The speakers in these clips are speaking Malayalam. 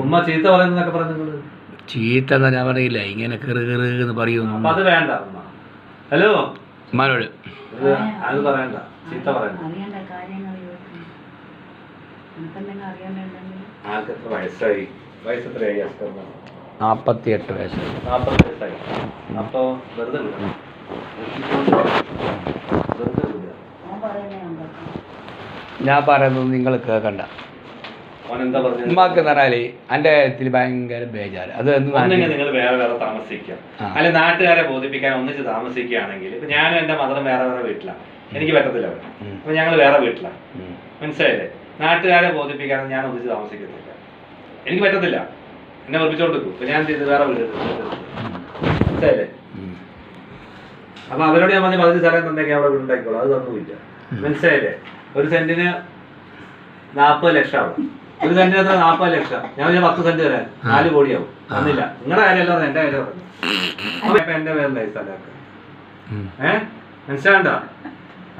ഉമ്മ ചീത്ത പറഞ്ഞു എന്നാ ഞാൻ പറയില്ല. ഇങ്ങനെ കെറു കെറു എന്ന് പറയുന്നു അത് വേണ്ട ഹലോ? ഉമ്മാനോട്. അത് പറയണ്ട. ചീത്ത പറയണ്ട. വയസ്സായി? വയസ്സ് എത്രയായി നാൽപ്പത്തി എട്ട് വയസ്സായി. അപ്പോ വെറുതെ വെറുതെ ഞാൻ പറയുന്നേ പറയുന്നത് നിങ്ങൾ കേൾക്കണ്ട. ഉമ്മാക്ക് എന്ന് പറഞ്ഞാൽ എന്റെ കാര്യത്തിൽ ഭയങ്കര ബേജാറ്. അത് നിങ്ങൾ വേറെ വേറെ താമസിക്കുക. അല്ലെ നാട്ടുകാരെ ബോധിപ്പിക്കാൻ ഒന്നിച്ച് താമസിക്കുകയാണെങ്കിൽ ഇപ്പൊ ഞാനും എന്റെ മദറും വേറെ വേറെ വീട്ടിലാണ് എനിക്ക് പറ്റത്തില്ല. അപ്പൊ ഞങ്ങൾ വേറെ വീട്ടിലാണ്. മനസ്സിലായില്ലേ? നാട്ടുകാരെ ബോധിപ്പിക്കാൻ ഞാൻ ഒന്നിച്ച് താമസിക്കത്തില്ല. എനിക്ക് പറ്റത്തില്ല. എന്നെ വെറുപ്പിച്ചോണ്ട് നിൽക്കും ഇപ്പൊ ഞാൻ വേറെ വീട്ടിൽ. മനസ്സിലായില്ലേ? അപ്പൊ അവരോട് ഞാൻ പറഞ്ഞ പതിനഞ്ച് സ്ഥലം തന്നേക്ക് അവിടെ ഉണ്ടാക്കിക്കോളൂ അത് തന്നുമില്ല. മനസ്സിലായില്ലേ? ഒരു സെന്റിന് നാൽപ്പത് ലക്ഷം ആവും ഒരു സെന്റിന് എത്ര? നാൽപ്പത് ലക്ഷം. ഞാൻ പറഞ്ഞ പത്ത് സെന്റ് തരാൻ. നാല് കോടിയാവും. അന്നില്ല നിങ്ങളുടെ കാര്യമല്ല എന്റെ കാര്യം പറഞ്ഞു എന്റെ പേരിലായി സ്ഥലമൊക്കെ ഏഹ് മനസ്സിലാണ്ട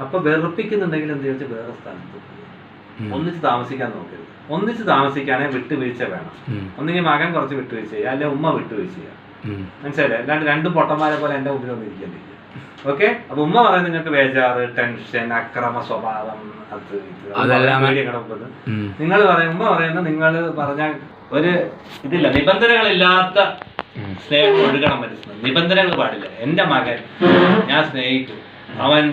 അപ്പൊ വെറുപ്പിക്കുന്നുണ്ടെങ്കിൽ എന്ത് ചോദിച്ചാൽ വേറെ സ്ഥലത്ത് ഒന്നിച്ച് താമസിക്കാൻ നോക്കരുത്. ഒന്നിച്ച് താമസിക്കാണെങ്കിൽ വിട്ടുവീഴ്ച വേണം. ഒന്നെങ്കിൽ മകൻ കുറച്ച് വിട്ടുവീഴ്ച ചെയ്യുക. അല്ലെങ്കിൽ ഉമ്മ വിട്ടുവീഴ്ച ചെയ്യുക. മനസ്സിലായില്ലേ? അല്ലാണ്ട് രണ്ടും പൊട്ടന്മാരെ പോലെ എന്റെ മുമ്പിൽ ഒന്നും ഇരിക്കേണ്ടില്ല ഓക്കെ അപ്പൊ ഉമ്മ പറയുന്നത് നിങ്ങൾക്ക് ബേജാറ് ടെൻഷൻ അക്രമ സ്വഭാവം അത് ഇത് നിങ്ങൾ പറയും ഉമ്മ പറയുന്നത് നിങ്ങൾ പറഞ്ഞ ഒരു ഇതില്ല നിബന്ധനകളില്ലാത്ത സ്നേഹം ഒഴുകണം മനസ്സിലായി നിബന്ധനകൾ പാടില്ല. എന്റെ മകൻ ഞാൻ സ്നേഹിക്കും. അവൻ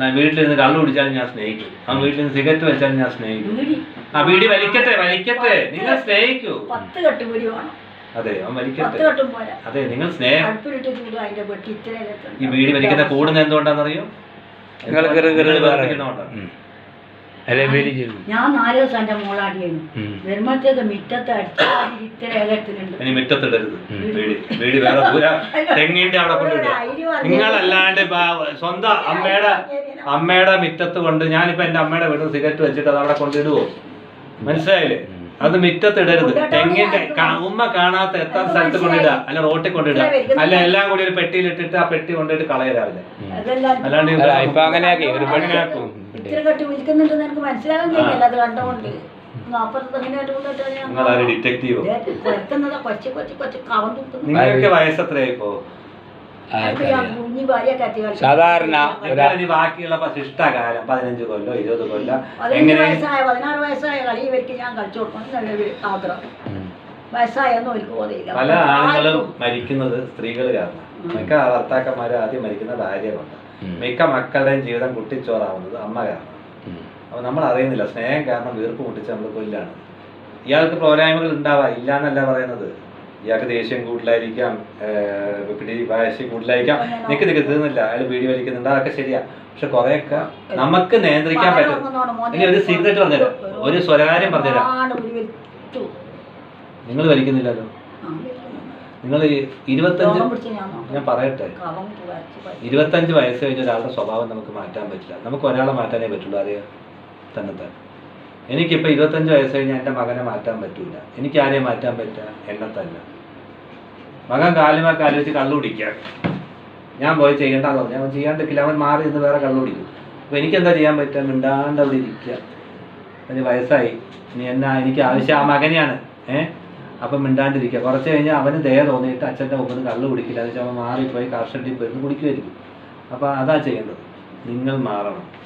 വീട്ടിൽ വീട്ടിലിരുന്ന് കള്ളു കുടിച്ചാലും ഞാൻ സ്നേഹിക്കും. അവൻ വീട്ടിൽ നിന്ന് സിഗരറ്റ് വെച്ചാലും ഞാൻ സ്നേഹിക്കും. ആ വീടി വലിക്കട്ടെ വലിക്കട്ടെ. നിങ്ങൾ സ്നേഹിക്കൂ. പത്ത് വേണം. അതെ അവൻ വലിക്കട്ടെ അതെ നിങ്ങൾ സ്നേഹം. ഈ വീട് വലിക്കുന്ന കൂടുന്ന എന്തുകൊണ്ടാണെന്നറിയോ? നിങ്ങൾ ഞാൻ നാല് ദിവസം എന്റെ മോളാടിയായിരുന്നു ഉം. വരുമ്പോഴത്തേക്ക് മിറ്റത്ത് അടിച്ചു ഇത്ര ഇനി മുറ്റത്തിടരുത്. വീട് വീട് വേറെ ദൂര തെങ്ങിന്റെ അവിടെ കൊണ്ടിടുക നിങ്ങളല്ലാണ്ട് സ്വന്തം അമ്മയുടെ അമ്മയുടെ മിറ്റത്ത് കൊണ്ട് ഞാനിപ്പോ എന്റെ അമ്മയുടെ വീട് സിഗരറ്റ് വെച്ചിട്ട് അത് അവിടെ കൊണ്ടിടുവോ മനസ്സിലായില്ലേ. അത് മിറ്റത്തിടരുത്. തെങ്ങിന്റെ ഉമ്മ കാണാത്ത എത്ര സ്ഥലത്ത് കൊണ്ടിടുക അല്ല റോട്ടിൽ കൊണ്ടിടുക അല്ല എല്ലാം കൂടി ഒരു പെട്ടിയിൽ ഇട്ടിട്ട് ആ പെട്ടി കൊണ്ടിട്ട് കളയരാവില്ല അതെല്ലാം അല്ലാണ്ട് അല്ല ഇപ്പൊ അങ്ങനെയാക്കി. ഒരു കെട്ട് അത് തൂക്കുന്നു നിങ്ങൾക്ക് വയസ്സെത്രയായി സാധാരണ ബാക്കിയുള്ള പ- ശിഷ്ടകാലം പതിനഞ്ച് കൊല്ലോ ഇരുപത് കൊല്ലോ എങ്ങനെ പതിനാറ് വയസ്സായ കളി ഇവർക്ക് ഞാൻ കളിച്ചു കൊടുക്കണം നല്ലൊരു ആഗ്രഹം. ഉം. വയസ്സായെന്നും അവർക്ക് ബോധമില്ല. പല ആണുങ്ങളും മരിക്കുന്നത് സ്ത്രീകൾ കാരണം. മിക്ക ഭർത്താക്കന്മാരും ആദ്യം മരിക്കുന്ന ഭാര്യ കൊണ്ട് മിക്ക മക്കളുടെയും ജീവിതം കുട്ടിച്ചോറാവുന്നത് അമ്മ കാരണം. അപ്പൊ നമ്മൾ അറിയുന്നില്ല സ്നേഹം കാരണം വീർപ്പ് മുട്ടിച്ച് നമ്മൾ കൊല്ലാണ്. ഇയാൾക്ക് പോരായ്മകൾ ഉണ്ടാവാ ഇല്ല എന്നല്ല പറയുന്നത്. ഇയാൾക്ക് ദേഷ്യം കൂടുതലായിരിക്കാം പിടി വാശി കൂടുതലായിരിക്കാം. നിക്ക്. തീർന്നില്ല അയാൾ വീടി വലിക്കുന്നുണ്ട്. അതൊക്കെ ശരിയാ. പക്ഷെ കുറെയൊക്കെ നമുക്ക് നിയന്ത്രിക്കാൻ പറ്റും. ഇനി ഒരു സീക്രട്ട് പറഞ്ഞുതരാം. ഒരു സ്വകാര്യം പറഞ്ഞുതരാം. നിങ്ങൾ വലിക്കുന്നില്ലല്ലോ. നിങ്ങൾ ഇരുപത്തഞ്ച് ഞാൻ പറയട്ടെ. ഇരുപത്തഞ്ച് വയസ്സ് കഴിഞ്ഞ ഒരാളുടെ സ്വഭാവം നമുക്ക് മാറ്റാൻ പറ്റില്ല. നമുക്ക് ഒരാളെ മാറ്റാനേ പറ്റുള്ളൂ അറിയാം തന്നെ തന്നെ. എനിക്കിപ്പോൾ ഇരുപത്തഞ്ച് വയസ്സ് കഴിഞ്ഞാൽ എന്റെ മകനെ മാറ്റാൻ പറ്റൂല. എനിക്ക് ആരെയും മാറ്റാൻ പറ്റുക എന്നെ തന്നെ. മകൻ കാലുമാ ആലോചിച്ച് വെച്ച് കള്ളു കുടിക്കുക. ഞാൻ പോയി ചെയ്യേണ്ടെന്ന് ഞാൻ അവൻ ചെയ്യാണ്ടിരിക്കില്ല. അവൻ മാറി ഇന്ന് വേറെ കള്ളു കുടിക്കും. അപ്പോൾ എനിക്കെന്താ ചെയ്യാൻ പറ്റുക മിണ്ടാണ്ട് അവിടെ ഇരിക്കുക. അതിന് വയസ്സായി. ഇനി എന്നാ? എനിക്ക് ആവശ്യം ആ മകനെയാണ്. ഏഹ് അപ്പം മിണ്ടാണ്ടിരിക്കുക. കുറച്ച് കഴിഞ്ഞാൽ അവന് ദയ തോന്നിയിട്ട് അച്ഛന്റെ മുമ്പിൽ നിന്ന് കള്ളു കുടിക്കില്ല. എന്ന് വെച്ചാൽ അവൻ മാറിപ്പോയി കാർഷട്ടിൽ പോയിരുന്നു കുടിക്കുമായിരിക്കും. അപ്പോൾ അതാ ചെയ്യേണ്ടത്. നിങ്ങൾ മാറണം.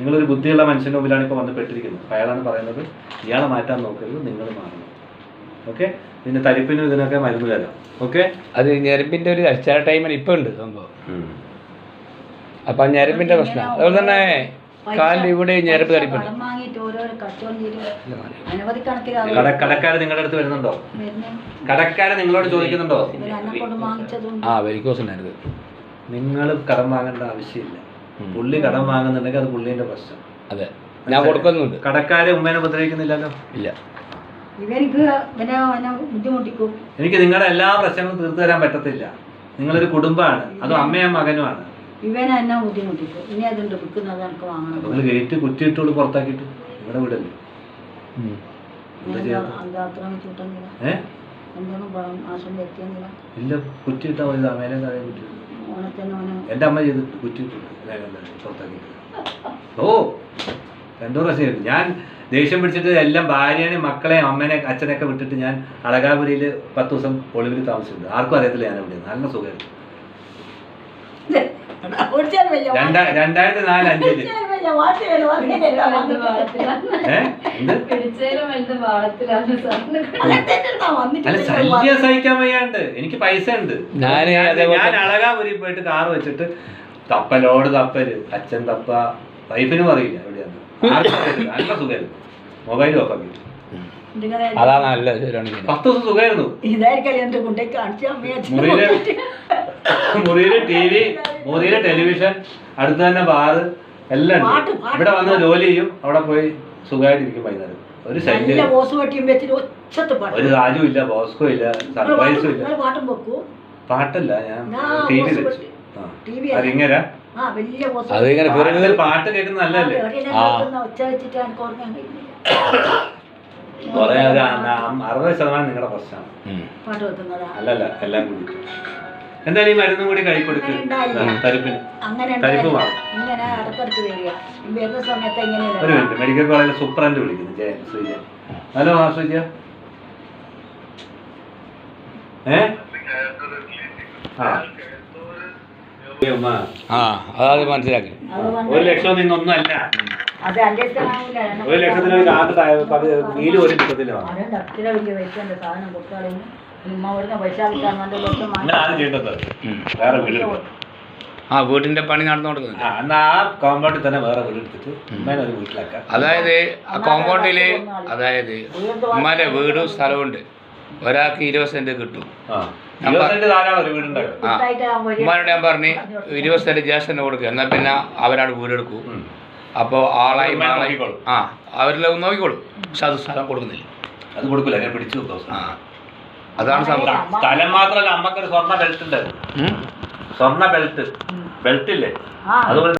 നിങ്ങളൊരു ബുദ്ധിയുള്ള മനുഷ്യന്റെ മുമ്പിലാണ് ഇപ്പോൾ വന്ന് പെട്ടിരിക്കുന്നത്. അയാളാണ് പറയുന്നത് ഇയാളെ മാറ്റാൻ നോക്കരുത് നിങ്ങൾ മാറണം. ഓക്കെ? പിന്നെ തരിപ്പിനും ഇതിനൊക്കെ മരുന്ന് തരാം. ഓക്കെ? അത് ഞെരമ്പിന്റെ ഒരു ചില ടൈമിൽ ഇപ്പൊ ഉണ്ട് സംഭവം. അപ്പൊ ആ ഞെരമ്പിന്റെ പ്രശ്നം. അതുപോലെ തന്നെ കാലിവിടെ ഇവിടെ ഞെരമ്പ് തടിപ്പുണ്ട്. കടം വാങ്ങിയിട്ട് ഓരോരോ കച്ചവടം ചെയ്ത് അനവധി കണക്കിന് അത് കട കടക്കാർ നിങ്ങളുടെ അടുത്ത് വരുന്നുണ്ടോ? വരുന്നു. കടക്കാര് നിങ്ങളോട് ചോദിക്കുന്നുണ്ടോ? ഇവർ എന്നെ കൊണ്ട് വാങ്ങിച്ചതും ആ വെരിക്കോസ് ഉണ്ടായിരുന്നു നിങ്ങൾ കടം വാങ്ങേണ്ട ആവശ്യമില്ല. ഉം. പുള്ളി കടം വാങ്ങുന്നുണ്ടെങ്കിൽ അത് പുള്ളിന്റെ പ്രശ്നം. അതെ. ഞാൻ കൊടുക്കുന്നുണ്ട്. കടക്കാരെ ഉമ്മേനെ ഉപദ്രവിക്കുന്നില്ലല്ലോ? ഇല്ല. ഇവർക്ക് ഇവനെ അവനെ ബുദ്ധിമുട്ടിക്കും. എനിക്ക് നിങ്ങളുടെ എല്ലാ പ്രശ്നങ്ങളും തീർത്തു തരാൻ പറ്റത്തില്ല. നിങ്ങളൊരു കുടുംബമാണ്. അതും അമ്മയും മകനുമാണ്. ഇവനെ എന്നെ ബുദ്ധിമുട്ടിക്കും. ഇനി അതുണ്ട് വിൽക്കുന്നത് എനിക്ക് വാങ്ങണം. നിങ്ങൾ ഗേറ്റ് കുറ്റിയിട്ടുള്ളൂ പുറത്താക്കിയിട്ട്. വീടല്ലേ? ഏ? എന്താണ് ഇല്ല കുറ്റിയിട്ടാ താഴെ കുറ്റി ഓണത്തിന് ഓനെ എന്റെ അമ്മ ചെയ്തിട്ട് കുറ്റിയിട്ടു പുറത്താക്കിയിട്ട്. ഓ രണ്ടു പ്രാവശ്യം ഞാൻ ദേഷ്യം പിടിച്ചിട്ട് എല്ലാം ഭാര്യനെയും മക്കളെയും അമ്മേനെ അച്ഛനൊക്കെ വിട്ടിട്ട് ഞാൻ അളകാപുരിയിൽ പത്ത് ദിവസം ഒളിവിൽ താമസിച്ചിട്ടുണ്ട്. ആർക്കും അറിയത്തില്ല ഞാൻ അവിടെ നല്ല സുഖമായിരുന്നു. രണ്ടായിരത്തി നാല് അഞ്ചിൽ. അല്ല ശല്യം സഹിക്കാൻ വയ്യാണ്ട്. എനിക്ക് പൈസ ഉണ്ട്. ഞാൻ- ഞാൻ അളകാപുരി പോയിട്ട് കാർ വെച്ചിട്ട് തപ്പലോട് തപ്പൽ അച്ഛൻ തപ്പ വൈഫിനും അറിയില്ല എവിടെയാണ് നല്ല സുഖമായിരുന്നു മൊബൈൽ ഓഫാക്കി അതാ നല്ല. പത്ത് ദിവസം സുഖമായിരുന്നു മുറിയിലെ ടി വി മുറിയിലെ ടെലിവിഷൻ അടുത്ത് തന്നെ ബാറ് എല്ലാം ഉണ്ട്. ഇവിടെ വന്ന് ജോലി ചെയ്യും. അവിടെ പോയി സുഖമായിട്ടിരിക്കും വൈകുന്നേരം. ഒരു ശല്യം ഒരു രാജു ഇല്ല ബോസ്കോ ഇല്ല സർപ്രൈസും ഇല്ല. പാട്ടല്ല ഞാൻ ടി വി വെച്ചു. പട്ടി. അതിങ്ങനെ കയറി പാട്ട് കേൾക്കുന്ന നല്ലല്ലേ. ഒച്ച വെച്ചിട്ട് എനിക്ക് ഓർക്കാൻ കഴിയില്ല അറുപത് ശതമാനം നിങ്ങളുടെ പ്രശ്നമാണ്. അല്ലല്ല എല്ലാം കൂടി എന്തായാലും ഈ മരുന്നും കൂടി കൈ കൊടുക്ക്. അങ്ങനെ തരിപ്പിന് അങ്ങനെ തരിപ്പ്. മാറും. ഒരു മിനിറ്റ് മെഡിക്കൽ കോളേജിൽ സൂപ്രണ്ട് വിളിക്കുന്നു ജയ ശ്രീജ ഹലോ ആ ശ്രീജ ഏ? ആ. ആ അതാത് മനസ്സിലാക്കി. ഒരു ലക്ഷം നിന്നൊന്നല്ല ഒരു ലക്ഷത്തിന് ഒരു കാർഡ് വീൽ ആ വീടിന്റെ പണി നടന്നു കൊടുക്കുന്നുണ്ട് ആ കോമ്പൗണ്ടിൽ തന്നെ വേറെ വീട് എടുത്തിട്ട് ഒരു വീട്ടിലാക്കാം. അതായത് ആ കോമ്പൗണ്ടിൽ അതായത് ഉമ്മാന്റെ വീടും സ്ഥലമുണ്ട് ഉണ്ട്. ഒരാൾക്ക് ഇരുപത് സെന്റ് കിട്ടും. ഉമ്മാനോട് ഞാൻ പറഞ്ഞു ഇരുപത് സെന്റ്. ജ്യേഷ്ഠന് കൊടുക്കുക എന്നാൽ പിന്നെ അവരാണ് വീടെടുക്കും. ഉം. അപ്പോൾ ആളായി ആളായി നോക്കിക്കോളും. ആ അവരെല്ലാം നോക്കിക്കോളും. പക്ഷെ അത് സ്ഥലം കൊടുക്കുന്നില്ല. അത് കൊടുക്കില്ല ഞാൻ പിടിച്ചു വെക്കും ആ. അതാണ് സംഭവം. സ്ഥലം മാത്രമല്ല അമ്മക്കൊരു സ്വർണ ബെൽറ്റ് ഉണ്ടായിരുന്നു. സ്വർണ ബെൽറ്റ് ബെൽറ്റ് ഇല്ലേ? ആ. അതുപോലെ